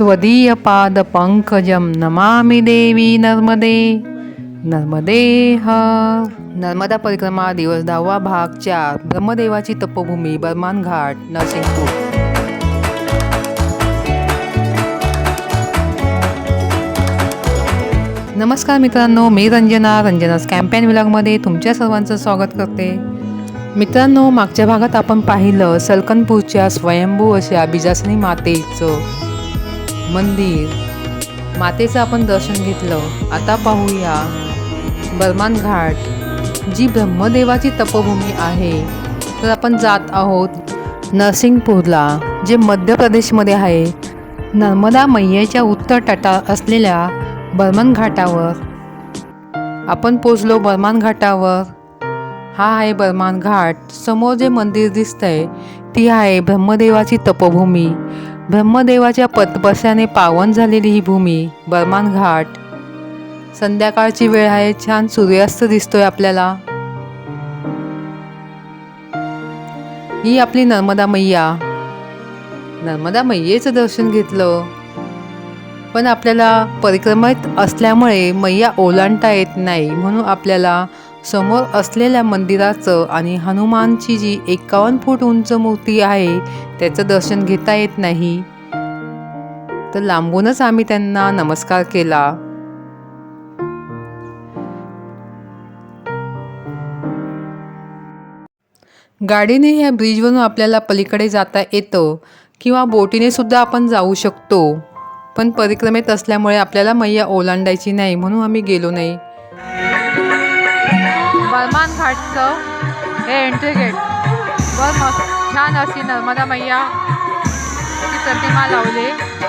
त्वदीयपादपङ्कजं नमामि देवी नर्मदे। नर्मदे हर नर्मदा परिक्रमा दिवस दहावा भाग चार ब्रह्मदेवाची तपोभूमी बर्मान घाट नरसिंगपूर नमस्कार मित्रांनो मी रंजना रंजनास कॅम्पेन विलागमध्ये तुमच्या सर्वांचं स्वागत करते. मित्रांनो मागच्या भागात आपण पाहिलं सलकनपूरच्या स्वयंभू अशा बिजासनी मातेचं मंदिर. मातेचं आपण दर्शन घेतलं. आता पाहूया बर्मान घाट जी ब्रह्मदेवाची तपभूमी आहे. तर आपण जात आहोत नरसिंगपूरला जे मध्य प्रदेशमध्ये आहे. नर्मदा मैयाच्या उत्तर तटात असलेल्या बर्मन घाटावर. आपण पोचलो बर्मान घाटावर. हा आहे बर्मान घाट. समोर जे मंदिर दिसतंय ती आहे ब्रह्मदेवाची तपभूमी. ब्रह्मदेवाच्या पतपस्याने पावन झालेली ही भूमी बर्मान घाट. संध्याकाळची वेळ आहे छान सूर्यास्त दिसतोय आपल्याला. ही आपली नर्मदा मैया. नर्मदा मैयेचं दर्शन घेतलं. पण आपल्याला परिक्रमेत असल्यामुळे मैया ओलांडता येत नाही म्हणून आपल्याला समोर असलेल्या मंदिराचं आणि हनुमानची जी एकावन्न फूट उंच मूर्ती आहे त्याचं दर्शन घेता येत नाही. तर लांबूनच आम्ही त्यांना नमस्कार केला. गाडीने ह्या ब्रिजवरून आपल्याला पलीकडे जाता येतं किंवा बोटीने सुद्धा आपण जाऊ शकतो. पण परिक्रमेत असल्यामुळे आपल्याला मैया ओलांडायची नाही म्हणून आम्ही गेलो नाही. हनुमान घाटचं हे एंट्री गेट वर मस्त छान अशी नर्मदा मैया ची प्रतिमा लावली.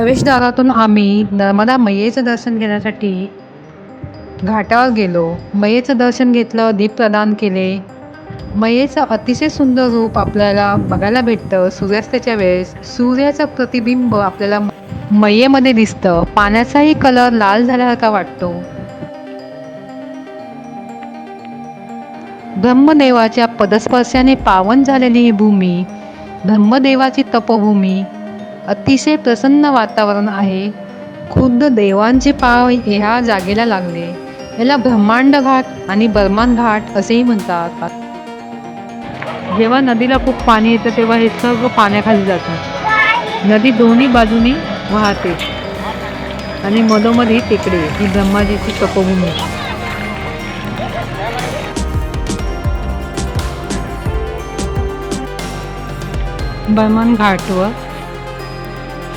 प्रवेशद्वारातून आम्ही नर्मदा मैयेचं दर्शन घेण्यासाठी घाटावर गेलो. मैयेचं दर्शन घेतलं दीप प्रदान केले. मैयेचं अतिशय सुंदर रूप आपल्याला बघायला भेटतं. सूर्यास्ताच्या वेळेस सूर्याचं प्रतिबिंब आपल्याला मैयेमध्ये दिसतं. पाण्याचाही कलर लाल झाल्यासारखा वाटतो. ब्रह्मदेवाच्या पदस्पर्शाने पावन झालेली ही भूमी ब्रह्मदेवाची तपोभूमी अतिशय प्रसन्न वातावरण आहे. खुद्द देवांचे पाव ह्या जागेला लागले. याला ब्रह्मांड घाट आणि बर्मान घाट असेही म्हणतात. जेव्हा नदीला खूप पाणी येतं तेव्हा हे सर्व पाण्याखाली जातं. नदी दोन्ही बाजूनी वाहते आणि मधोमध ही टेकडे ही ब्रह्माजीची तपोभूमी. बर्मन घाटवर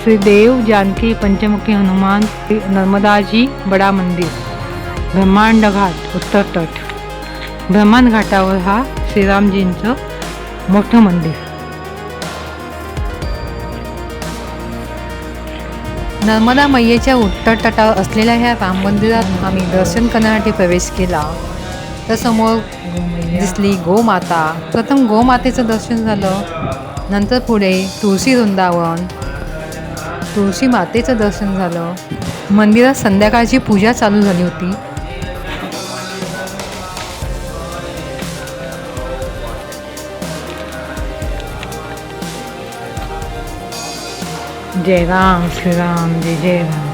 श्रीदेव जानकी पंचमुखी हनुमान नर्मदाजी बडा मंदिर. ब्रह्मांड घाट उत्तर तट. ब्रह्मांड घाटावर हा श्रीरामजींचं मोठं मंदिर. नर्मदा मैयेच्या उत्तर तटावर असलेल्या ह्या राम मंदिरात आम्ही दर्शन करण्यासाठी प्रवेश केला. तर समोर दिसली गोमाता. प्रथम गोमातेचं दर्शन झालं. नंतर पुढे तुळशी वृंदावन तुळशी मातेचं दर्शन झालं. मंदिरात संध्याकाळची पूजा चालू झाली होती. जय राम श्रीराम जय जय राम.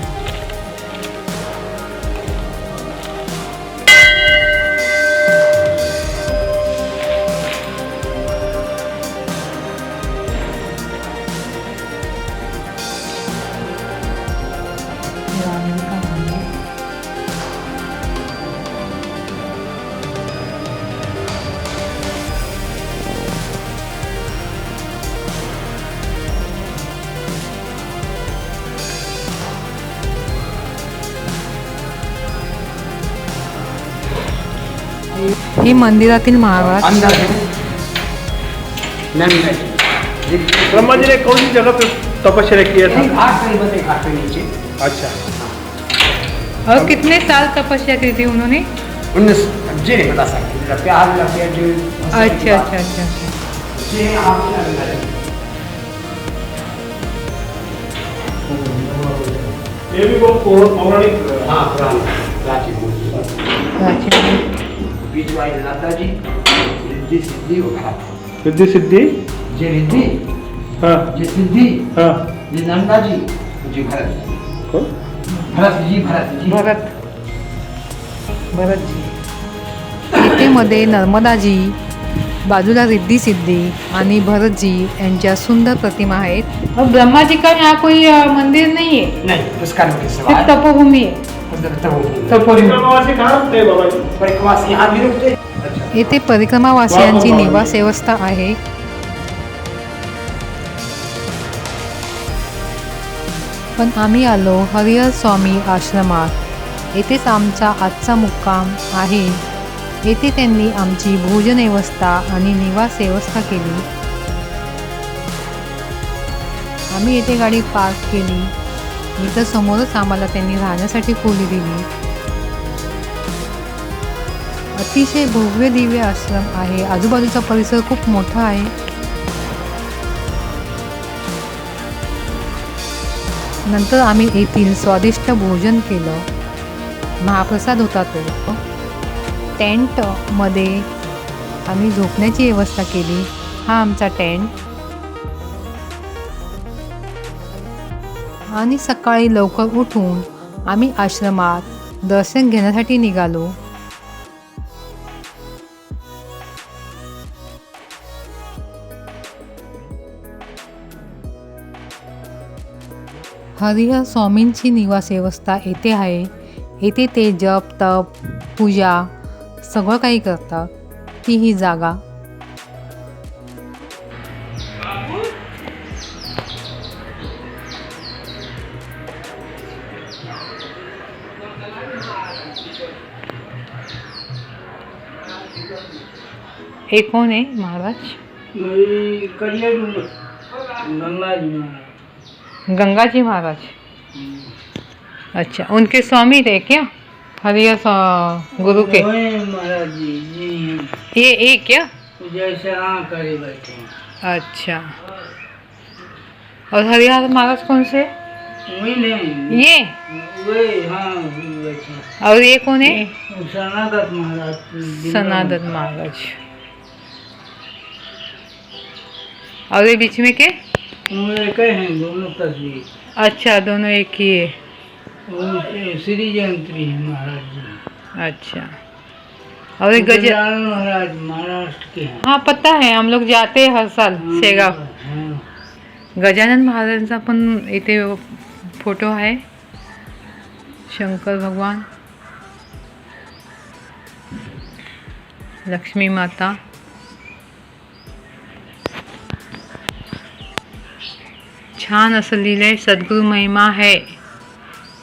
ही मंदिरातील महाराज. ब्रह्मा जी ने कौन सी जगह पे तपस्या नीचे अच्छा. और कितने साल तपस्या की थी उन्होंने? उन्नीस जी नहीं बता सकते प्यार लगे जो अच्छा अच्छा अच्छा ये भी बहुत पौर- पौराणिक हाँ प्राचीन. प्राचीन. जी रिद्धि सिद्धि वो घाट रिद्धि सिद्धि? जे रिद्धि हाँ. जे सिद्धि हाँ. जे नंदा जी जी भरत. कौन? भरत जी भरत. जी भरत भरतजी. इथे मध्ये नर्मदाजी बाजूला रिद्धी सिद्धी आणि भरतजी यांच्या सुंदर प्रतिमा आहेत. और ब्रह्माजी का यहाँ कोई अ, मंदिर नहीं है उसका सवाल तपोभूमि है उधर तो वो नहीं। परिक्रमावासी कहाँ रुकते हैं बाबा जी? परिक्रमा से यहाँ भी रुकते अच्छा येथे परिक्रमावासियांची निवास व्यवस्था आहे. पण आम्ही आलो हरिहर स्वामी आश्रमात. येथेच आमचा आजचा मुक्काम आहे. येथे त्यांनी आमची भोजन व्यवस्था आणि निवास व्यवस्था केली. आम्ही येथे गाडी पार्क केली. इथं समोरच आम्हाला त्यांनी राहण्यासाठी खोली दिली. अतिशय भव्य दिव्य आश्रम आहे. आजूबाजूचा परिसर खूप मोठा आहे. नंतर आम्ही येथील स्वादिष्ट भोजन केलं. महाप्रसाद होता तो. टेंटमध्ये आम्ही झोपण्याची व्यवस्था केली. हा आमचा टेंट. आणि सकाळी लवकर उठून आम्ही आश्रमात दर्शन घेण्यासाठी निघालो. हरिहर स्वामींची निवास व्यवस्था येथे आहे. येथे ते जप तप पूजा सगळं काही करतात. ती ही जागा हे कोण आहे महाराज? गंगा जी महाराज. गंगा जी महाराज अच्छा उनके स्वामी थे क्या? हरिया गुरु के? महाराज जी जी ये ये क्या? जैसे हाँ करे बैठे अच्छा। और हरिहर महाराज कौन से? नहीं ये? हाँ और ये कौन है? सनातन महाराज सनातन महाराज। और ये बीच में के? हैं दोनों तस्वीर अच्छा दोनों एक ही है। श्री जयंत्री है महाराज जी। अच्छा। और ये गज महाराज महाराष्ट्र के हैं। हाँ पता है हम लोग जाते हैं हर साल शेगाव हाँ। गजानन महाराजांचा पण इथे फ़ोटो है, शंकर भगवान। लक्ष्मी माता। छान असं लिहिलंय, सद्गुरु महिमा है,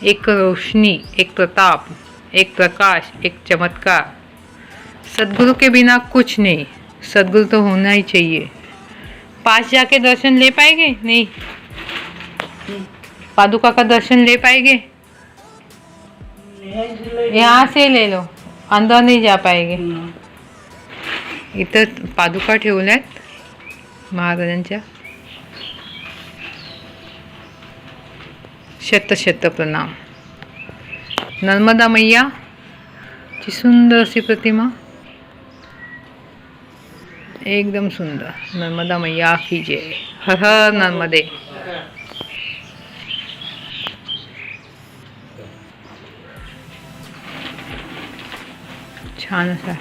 एक रोशनी, एक प्रताप, एक प्रकाश, एक चमत्कार। सदगुरु के बिना कुछ नहीं, सदगुरु तो होना ही चाहिए। पास जाके दर्शन ले पाएँगे? नहीं। पादुका का दर्शन ले पाएंगे? यहाँ से ले लो अंदर नहीं जा पाएंगे। इथं पादुका ठेवल्यात महाराजांच्या शत शत प्रणाम। नर्मदा मैया ची सुंदर अशी प्रतिमा। एकदम सुंदर नर्मदा मैया की जय। हर हर नर्मदे। छान असा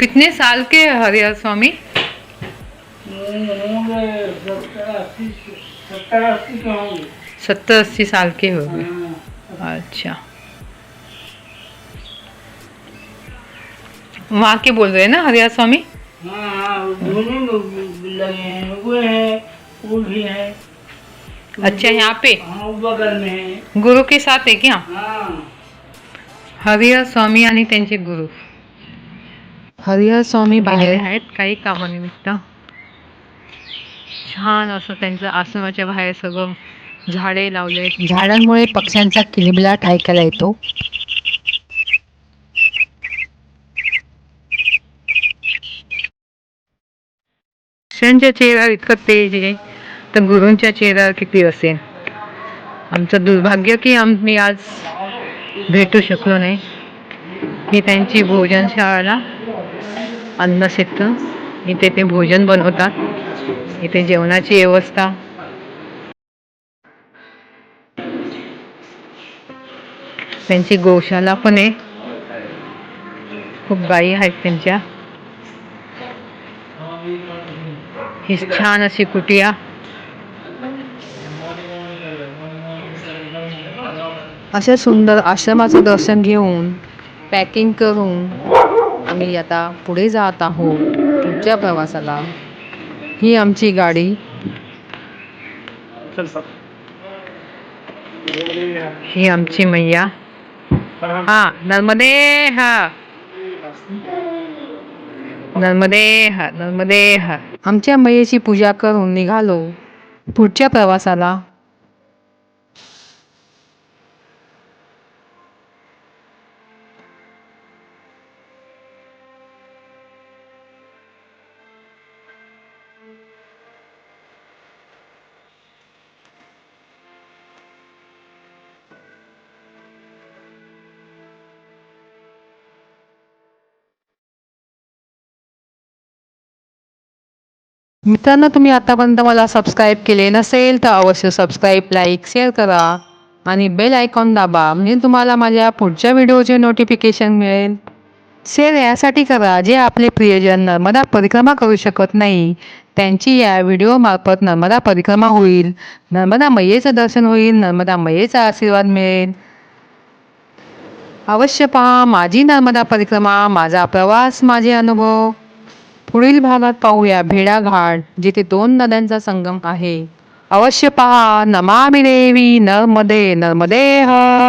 कितने साल के हरिहर स्वामी? अस्सी सत्तर अस्सी साल के हो गए। हाँ। अच्छा। वहाँ के बोल रहे हैं ना हरिहर स्वामी? हाँ हाँ दोनों लोग लगे हैं वो है वो भी है। अच्छा यहाँ पे? हाँ बगल में है। गुरु के साथ आहे क्या? हाँ। हरिहर स्वामी आणि त्यांचे गुरु। हरिहर स्वामी बाहेर आहेत काही कामानिमित्त. छान असं त्यांचं आश्रमाच्या बाहेर सगळं झाडे लावले झाडांमुळे पक्ष्यांचा किलबिलाट ऐकायला येतो. शिष्यांच्या चेहऱ्यावर इतकं तेज आहे. तर गुरूंच्या चेहऱ्यावर किती असेल. आमचं दुर्भाग्य की आम्ही आज भेटू शकलो नाही. ही त्यांची भोजनशाळा अन्नक्षेत्र इथे ते भोजन बनवतात. इथे जेवणाची व्यवस्था. त्यांची गोशाला पण आहे. खूप गायी आहेत त्यांच्या. ही छान अशी कुटिया अशा सुंदर आश्रमाचं दर्शन घेऊन पॅकिंग करून आम्ही आता पुढे जात आहोत पुढच्या प्रवासाला. ही आमची गाडी. ही आमची मैया. हा नर्मदे हा. नर्मदे हा नर्मदे हा आमच्या मैयेची पूजा करून निघालो. पुढच्या प्रवासाला मित्रांनो तुम्ही आतापर्यंत मला सबस्क्राईब केले नसेल तर अवश्य सबस्क्राईब लाईक शेअर करा आणि बेल आयकॉन दाबा. म्हणजे तुम्हाला माझ्या पुढच्या व्हिडिओचे नोटिफिकेशन मिळेल. शेअर यासाठी करा जे आपले प्रियजन नर्मदा परिक्रमा करू शकत नाही. त्यांची या व्हिडिओमार्फत नर्मदा परिक्रमा होईल. नर्मदा मैयेचं दर्शन होईल. नर्मदा मैयेचा आशीर्वाद मिळेल. अवश्य पहा माझी नर्मदा परिक्रमा माझा प्रवास माझे अनुभव. पुढील भागात पाहूया भेडाघाट जिथे दोन नद्यांचा संगम आहे. अवश्य पहा. नमामि देवी. नर्मदे. नर्मदे हर